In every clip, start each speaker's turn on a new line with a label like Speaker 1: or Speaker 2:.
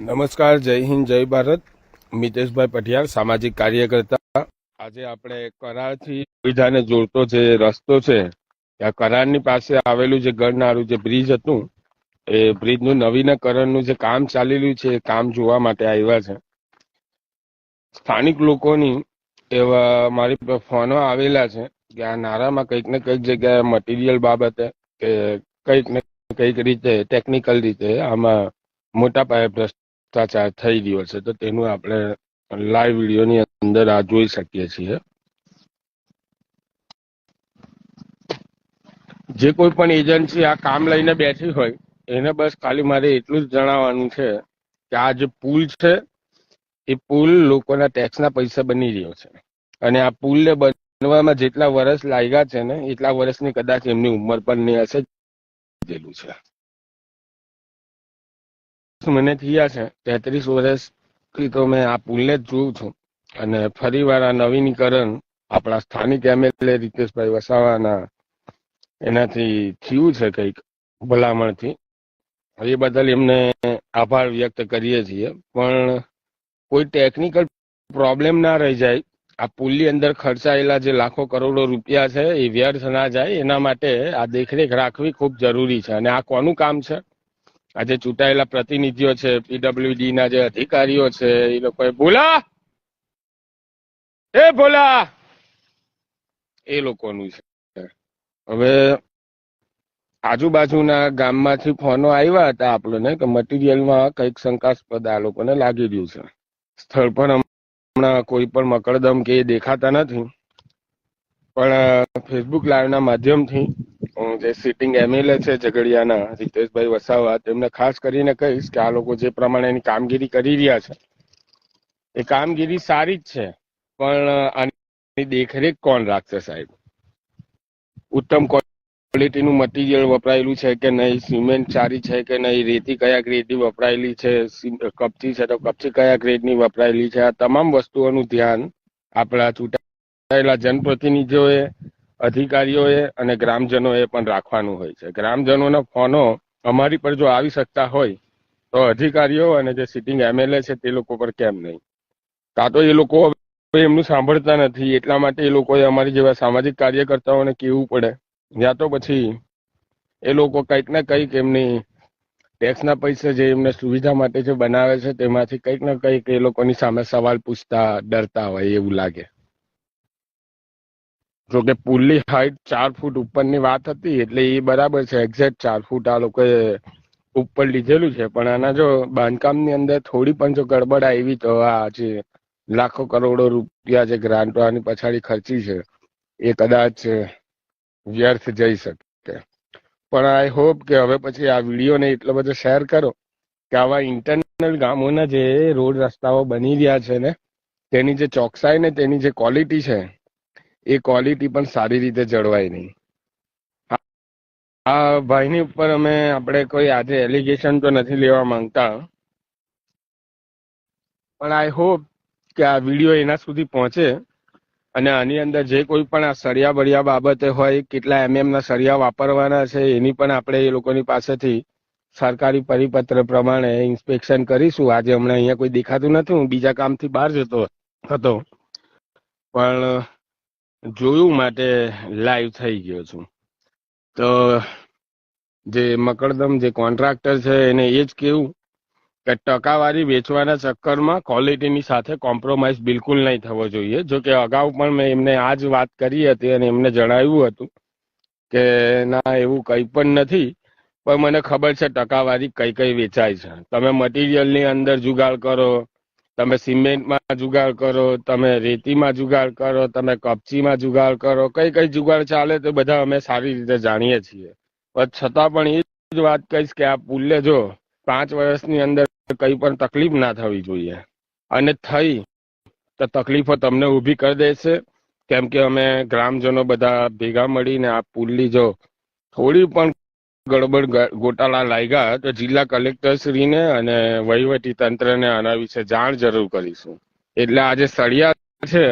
Speaker 1: નમસ્કાર, જય હિન્દ, જય ભારત. મિતેશભાઈ પટિયાર સામાજિક કાર્યકર્તા. આજે આપણે કરારથી સુવિધાને જોડતો જે રસ્તો છે, ત્યાં કરારની પાસે આવેલું જે ગણનારું જે બ્રિજ હતું, એ બ્રિજનું નવીનીકરણનું જે કામ ચાલી રહ્યું છે, એ કામ જોવા માટે આવ્યા છે. સ્થાનિક લોકોની એવા મારી ફોનો આવેલા છે કે આ નારામાં કંઈક ને કંઈક જગ્યાએ મટીરિયલ બાબતે કે કંઈક ને કંઈક રીતે ટેકનિકલ રીતે આમાં મોટા પાયે ભ્રષ્ટાચાર થઈ રહ્યો છે, તો તેનું આપણે લાઈવ વિડીયોની અંદર આ જોઈ શકીએ છીએ. જે કોઈ પણ એજન્સી આ કામ લઈને બેઠી હોય, એને બસ ખાલી મારે એટલું જ જણાવવાનું છે કે આ જે પુલ છે, એ પુલ લોકોના ટેક્સના પૈસા બની રહ્યો છે. અને આ પુલને બનવામાં જેટલા વર્ષ લાગ્યા છે ને, એટલા વર્ષની કદાચ એમની ઉંમર પણ નહીં હશે જેટલું છે. મને થયા છે, તેત્રીસ વર્ષથી તો મેં આ પુલને જ જોઉં છું. અને ફરી વાર આ નવીનીકરણ આપણા સ્થાનિક એમએલએ રીતેશભાઈ વસાવાના એનાથી થયું છે કંઈક ભલામણથી. એ બદલ એમને આભાર વ્યક્ત કરીએ છીએ. પણ કોઈ ટેકનિકલ પ્રોબ્લેમ ના રહી જાય, આ પુલની અંદર ખર્ચાયેલા જે લાખો કરોડો રૂપિયા છે એ વ્યર્થ ના જાય, એના માટે આ દેખરેખ રાખવી ખૂબ જરૂરી છે. અને આ કોનું કામ છે? આ જે ચૂંટાયેલા પ્રતિનિધિઓ છે પીડબ્લ્યુડી ના જે અધિકારીઓ છે, એ લોકોએ બોલા! એ બોલા! એ લોકોનું છે. હવે આજુબાજુના ગામમાંથી ફોનો આવ્યા હતા આપણને કે મટીરિયલમાં કંઈક શંકાસ્પદ આ લોકોને લાગી રહ્યું છે. સ્થળ પર હમણાં કોઈ પણ મકરદમ કે દેખાતા નથી. પણ ફેસબુક લાઈવના માધ્યમથી જે સિટિંગ એમએલએ છે ઝઘડિયાના, રીતેશભાઈ વસાવા, તેમને ખાસ કરીને કહીશ કે આ લોકો જે પ્રમાણેની કામગીરી કરી રહ્યા છે, એ કામગીરી સારી જ છે, પણ આની દેખરેખ કોણ રાખશે સાહેબ? ઉત્તમ ક્વોલિટીનું મટીરિયલ વપરાયેલું છે કે નહીં? સિમેન્ટ સારી છે કે નહીં? રેતી કયા ગ્રેડની વપરાયેલી છે? કપચી છે તો કપચી કયા ગ્રેડની વપરાયેલી છે? આ તમામ વસ્તુઓનું ધ્યાન આપણા ચૂંટાયેલા જનપ્રતિનિધિઓએ અધિકારીઓએ અને ગ્રામજનોએ પણ રાખવાનું હોય છે. ગ્રામજનોના ફોનો અમારી પર જો આવી શકતા હોય, તો અધિકારીઓ અને જે સિટિંગ એમએલએ છે તે લોકો પર કેમ નહીં? કાં તો એ લોકો એમનું સાંભળતા નથી, એટલા માટે એ લોકોએ અમારી જેવા સામાજિક કાર્યકર્તાઓને કહેવું પડે. યા તો પછી એ લોકો કંઈક ને કંઈક એમની ટેક્સના પૈસા જે એમને સુવિધા માટે જે બનાવે છે તેમાંથી કંઈક ને કંઈક એ લોકોની સામે સવાલ પૂછતા, ડરતા હોય એવું લાગે. જો કે પુલની હાઈટ ચાર ફૂટ ઉપરની વાત હતી, એટલે એ બરાબર છે એક્ઝેક્ટ ચાર ફૂટ આ લોકોએ ઉપર લીધેલું છે. પણ આના જો બાંધકામની અંદર થોડી પણ જો ગડબડ આવી તો આ જે લાખો કરોડો રૂપિયા જે ગ્રાન્ટો આની પછાડી ખર્ચી છે, એ કદાચ વ્યર્થ જઈ શકે. પણ આઈ હોપ કે હવે પછી આ વિડીયોને એટલો બધો શેર કરો કે આવા ઇન્ટરનલ ગામોના જે રોડ રસ્તાઓ બની રહ્યા છે ને, તેની જે ચોકસાઈ ને તેની જે ક્વોલિટી છે એ ક્વોલિટી પણ સારી રીતે જળવાય નહીં. આ- ભાઈની ઉપર અમે આપણે કોઈ આજે એલિગેશન તો નથી લેવા માંગતા. પણ આઈ હોપ કે આ વીડિયો એના સુધી પહોંચે અને આની અંદર જે કોઈ પણ આ સળિયા બળિયા બાબતે હોય, કેટલા એમએમના સળિયા વાપરવાના છે, એની પણ આપણે એ લોકોની પાસેથી સરકારી પરિપત્ર પ્રમાણે ઇન્સ્પેક્શન કરીશું. આજે હમણાં અહીંયા કોઈ દેખાતું નથી, હું બીજા કામથી બહાર જતો હતો. પણ જોયું માટે લાઈવ થઈ ગયો છું. તો જે મકરદમ જે કોન્ટ્રાક્ટર છે એને એ જ કેવું કે ટકાવારી વેચવાના ચક્કરમાં ક્વોલિટીની સાથે કોમ્પ્રોમાઇઝ બિલકુલ નહીં થવો જોઈએ. જો કે અગાઉ પણ મેં એમને આ જ વાત કરી હતી અને એમને જણાવ્યું હતું કે ના, એવું કંઈ પણ નથી, પણ મને ખબર છે ટકાવારી કઈ કઈ વેચાય છે. તમે મટીરિયલની અંદર જુગાડ કરો તમે સિમેન્ટમાં જુગાડ કરો, તમે રેતીમાં જુગાડ કરો, તમે કપચીમાં જુગાડ કરો, કઈ કઈ જુગાડ ચાલે તે બધા અમે સારી રીતે જાણીએ છીએ. પણ છતાં પણ એ જ વાત કહીશ કે આ પુલ્લે જો પાંચ વર્ષની અંદર કઈ પણ તકલીફ ના થવી જોઈએ. અને થઈ તો તકલીફો તમને ઊભી કરી દેશે. કેમ કે અમે ગ્રામજનો બધા ભેગા મળીને આ પુલની જો થોડી પણ ગડબડ ગોટાળા લાગ્યા તો જિલ્લા કલેક્ટરશ્રીને અને વહીવટી તંત્રને આના વિશે જાણ જરૂર કરીશું. એટલે આજે સળિયા છે,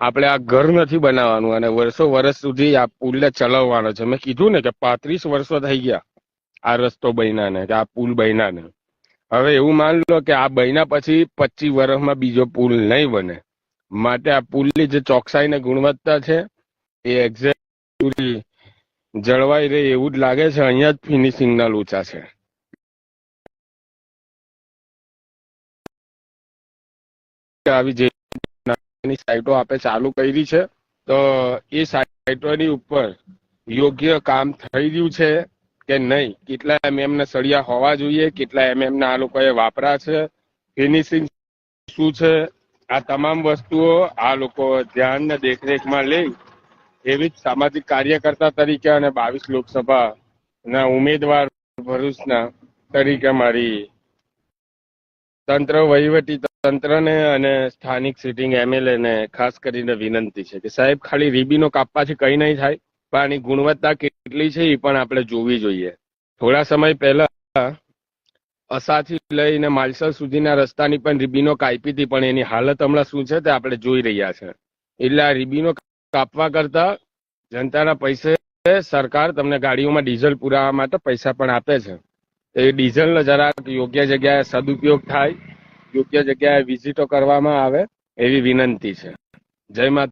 Speaker 1: આપણે આ ઘર નથી બનાવવાનું અને વર્ષો વર્ષ સુધી આ પુલને ચલાવવાનો છે. મેં કીધું ને કે પાંત્રીસ વર્ષો થઈ ગયા આ રસ્તો બન્યાને, કે આ પુલ બન્યાને. હવે એવું માન લો કે આ બન્યા પછી પચીસ વર્ષમાં બીજો પુલ નહીં બને. માટે આ પુલની જે ચોકસાઈ ને ગુણવત્તા છે, એ એક્ઝેક્ટ જળવાઈ રહે એવું જ લાગે છે, અહીંયા જ ફિનિશિંગ ના લોચા છે. આવી જે સાઇટો આપે ચાલુ કરી છે, તો એ સાઇટોની ઉપર યોગ્ય કામ થઈ રહ્યું છે કે નહીં? કેટલા એમએમ ના સળિયા હોવા જોઈએ, કેટલા એમએમ ના આ લોકોએ વાપરા છે ફિનિશિંગ શું છે, આ તમામ વસ્તુઓ આ લોકો ધ્યાન ને દેખરેખમાં લઈ એવી જ સામાજિક કાર્યકર્તા તરીકે અને બાવીસ લોકસભા ના ઉમેદવાર ભરૂચના તરીકે મારી તંત્ર વહીવટી તંત્રને અને સ્થાનિક સિટિંગ એમએલએ ને ખાસ કરીને વિનંતી છે કે સાહેબ, ખાલી રીબીનો કાપવાથી કઈ નહીં થાય, પણ આની ગુણવત્તા કેટલી છે એ પણ આપણે જોવી જોઈએ. થોડા સમય પહેલા અસાથી લઈને માલસર સુધીના રસ્તાની પણ રીબીનો કાપી હતી, પણ એની હાલત હમણાં શું છે તે આપણે જોઈ રહ્યા છે. એટલે આ રીબીનો કાપવા કરતા જનતાના પૈસે સરકાર તમને ગાડીઓમાં ડીઝલ પુરાવા માટે પૈસા પણ આપે છે. એ ડીઝલનો જરાક યોગ્ય જગ્યાએ સદુપયોગ થાય, યોગ્ય જગ્યાએ વિઝિટો કરવામાં આવે એવી વિનંતી છે. જય માતા